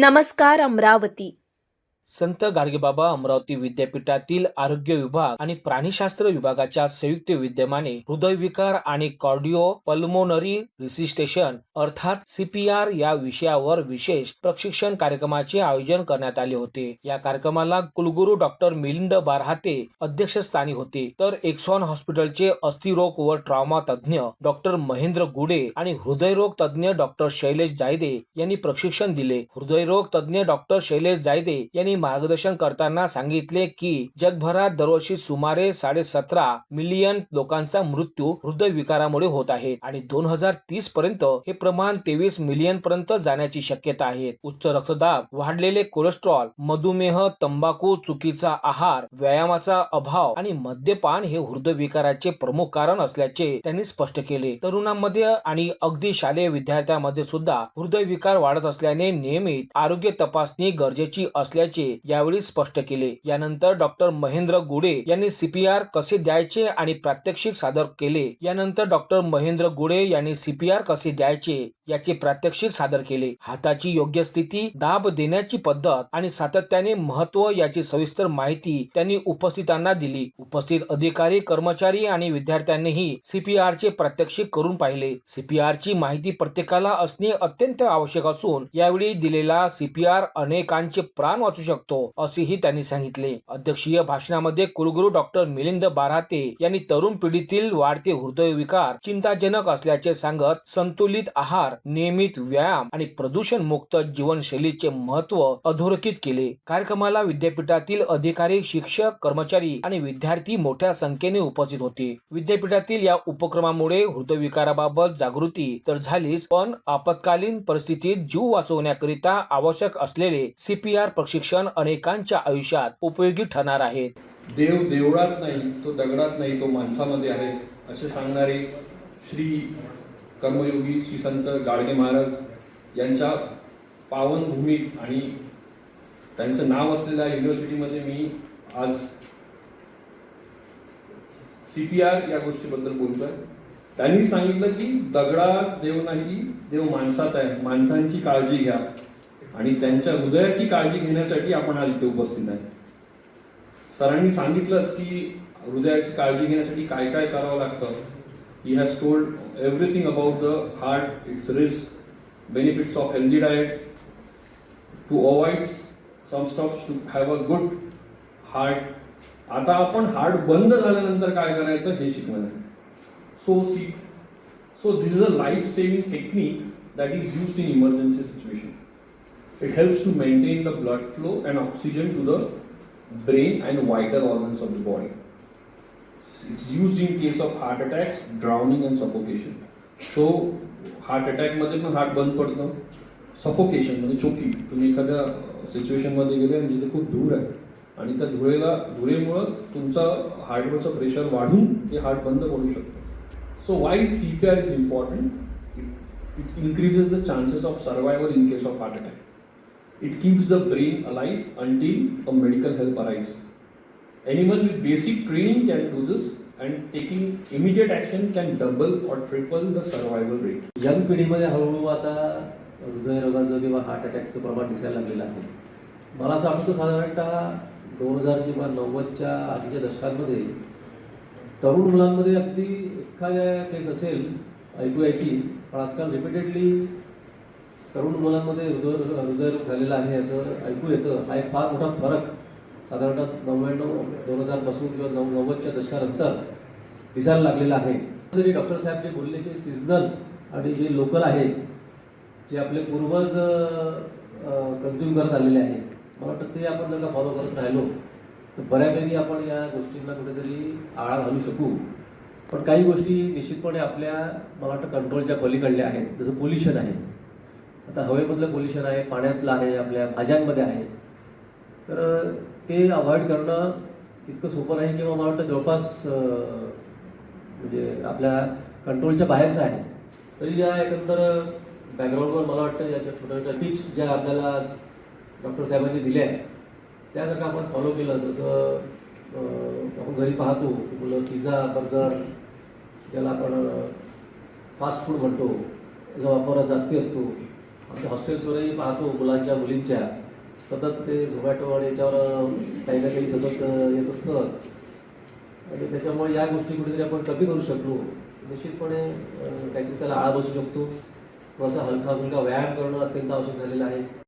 नमस्कार अमरावती. संत गाडगेबाबा अमरावती विद्यापीठातील आरोग्य विभाग आणि प्राणीशास्त्र विभागाच्या संयुक्त विद्यमाने हृदयविकार आणि कॉर्डिओ पल्मोनरी रिसिस्टेशन अर्थात सीपीआर या विषयावर विशेष प्रशिक्षण कार्यक्रमाचे आयोजन करण्यात आले होते. या कार्यक्रमाला कुलगुरू डॉक्टर मिलिंद बारहाते अध्यक्षस्थानी होते. तर एक्सॉन हॉस्पिटलचे अस्थिरोग व ट्रॉमा तज्ज्ञ डॉक्टर महेंद्र गुडे आणि हृदयरोग तज्ज्ञ डॉक्टर शैलेश जायदे यांनी प्रशिक्षण दिले. हृदयरोग तज्ज्ञ डॉक्टर शैलेश जायदे यांनी मार्गदर्शन करताना सांगितले की जगभरात दरवर्षी सुमारे साडेसतरा मिलियन लोकांचा मृत्यू हृदयविकारामुळे होत आहे आणि दोन हजार तीस पर्यंत हे प्रमाण तेवीस मिलियन पर्यंत जाण्याची शक्यता आहे. उच्च रक्तदाब वाढलेले कोलेस्ट्रॉल मधुमेह तंबाखू चुकीचा आहार व्यायामाचा अभाव आणि मद्यपान हे हृदयविकाराचे प्रमुख कारण असल्याचे त्यांनी स्पष्ट केले. तरुणांमध्ये आणि अगदी शालेय विद्यार्थ्यांमध्ये सुद्धा हृदयविकार वाढत असल्याने नियमित आरोग्य तपासणी गरजेची असल्याचे यावेळी स्पष्ट केले. यानंतर डॉक्टर महेंद्र गुडे यांनी सीपीआर कसे द्यायचे आणि प्रात्यक्षिक सादर केले. यानंतर डॉक्टर महेंद्र गुडे यांनी सीपीआर कसे द्यायचे याचे प्रात्यक्षिक सादर केले. हाताची योग्य स्थिती दाब देण्याची पद्धत आणि सातत्याने महत्त्व याची सविस्तर माहिती त्यांनी उपस्थितांना दिली. उपस्थित अधिकारी कर्मचारी आणि विद्यार्थ्यांनीही सीपीआर चे प्रात्यक्षिक करून पाहिले. सीपीआर ची माहिती प्रत्येकाला असणे अत्यंत आवश्यक असून यावेळी दिलेला सीपीआर अनेकांचे प्राण वाचू शकतो. शकतो असेही त्यांनी सांगितले. अध्यक्षीय भाषणामध्ये कुलगुरू डॉक्टर मिलिंद बाराते यांनी तरुण पिढीतील वाढते हृदयविकार चिंताजनक असल्याचे सांगत संतुलित आहार नियमित व्यायाम आणि प्रदूषण मुक्त जीवनशैलीचे महत्त्व अधोरेखित केले. कार्यक्रमाला विद्यापीठातील अधिकारी शिक्षक कर्मचारी आणि विद्यार्थी मोठ्या संख्येने उपस्थित होते. विद्यापीठातील या उपक्रमामुळे हृदयविकाराबाबत जागृती तर झालीच पण आपत्कालीन परिस्थितीत जीव वाचवण्याकरिता आवश्यक असलेले सीपीआर प्रशिक्षण अनेकांच्या आयुष्यात उपयोगी ठरणार आहे देव देवळात नाही तो दगडात नाही तो माणसामध्ये आहे असे सांगणारे श्री कर्मयोगी श्री संत गाडगे महाराज यांच्या पावनभूमीत आणि त्यांचं नाव असलेल्या युनिव्हर्सिटीमध्ये मी आज सी पी आर या गोष्टीबद्दल बोलतोय. त्यांनी सांगितलं की दगडात देव नाही देव माणसात आहे. माणसांची काळजी घ्या. आणि त्यांच्या हृदयाची काळजी घेण्यासाठी आपण आज इथे उपस्थित आहे. सरांनी सांगितलंच की हृदयाची काळजी घेण्यासाठी काय काय करावं लागतं. He has told everything about the heart its risk benefits of healthy diet to avoid some stops to have a good heart आता आपण हार्ट बंद झाल्यानंतर काय करायचं हे शिकणार आहे so see so this is a life saving technique that is used in emergency situation It helps to maintain the blood flow and oxygen to the brain and vital organs of the body. It's used in case of heart attacks, drowning and suffocation. So heart अटॅकमध्ये पण heart बंद पडतं. Suffocation म्हणजे चोकी तुम्ही एखाद्या सिच्युएशनमध्ये गेले आणि जिथे खूप धूर आहे आणि त्या धुळेला धुळेमुळं तुमचा हार्टवरचं प्रेशर वाढून ते हार्ट बंद पडू शकतं. So why C P R is important it increases the chances of survival in case of heart attack It keeps the brain alive until a medical help arrives. Anyone with basic training can do this, and taking immediate action can double or triple the survival rate. Young पिढीमध्ये हळूहळू आता हृदयरोगाचं किंवा heart अटॅकचं प्रमाण दिसायला लागलेलं आहे मला असं वाटतं साधारणतः दोन हजार किंवा नव्वदच्या आधीच्या दशकांमध्ये तरुण मुलांमध्ये अगदी एखाद्या केस असेल ऐकू यायची पण आजकाल रिपीटेडली तरुण मुलांमध्ये हृदय हृदयरोग झालेला आहे असं ऐकू येतं. हा एक फार मोठा फरक साधारणतः नव्याण्णव दोन हजारपासून किंवा नऊ नव्वदच्या दशकानंतर दिसायला लागलेला आहे. तरी डॉक्टर साहेब जे बोलले की सिजनल आणि जे लोकल आहे जे आपले पूर्वज कन्झ्युम करत आलेले आहे मला वाटतं ते आपण जर का फॉलो करत राहिलो तर बऱ्यापैकी आपण या गोष्टींना कुठेतरी आळा घालू शकू. पण काही गोष्टी निश्चितपणे आपल्या मला वाटतं कंट्रोलच्या पलीकडल्या आहेत. जसं पोल्युशन आहे. आता हवेमधलं पोल्युशन आहे पाण्यातलं आहे आपल्या भाज्यांमध्ये आहे. तर ते अवॉइड करणं तितकं सोपं नाही किंवा मला वाटतं जवळपास म्हणजे आपल्या कंट्रोलच्या बाहेरचं आहे. तरी या एकंदर बॅकग्राऊंडवर मला वाटतं याच्या छोट्या छोट्या टिप्स ज्या आपल्याला डॉक्टर साहेबांनी दिल्या आहेत त्या जर का आपण फॉलो केलं. जसं आपण घरी पाहतो की मुलं पिझ्झा बर्गर ज्याला आपण फास्ट फूड म्हणतो त्याचा वापर जास्ती असतो. हॉस्टेल्सवरही पाहतो मुलांच्या मुलींच्या. सतत ते झोमॅटो आणि याच्यावर काही ना काही सतत येत असतं. आणि त्याच्यामुळे या गोष्टी कुठेतरी आपण कमी करू शकलो. निश्चितपणे काहीतरी त्याला आळा बसू शकतो. थोडासा हलका फुलका व्यायाम करणं अत्यंत आवश्यक झालेलं आहे.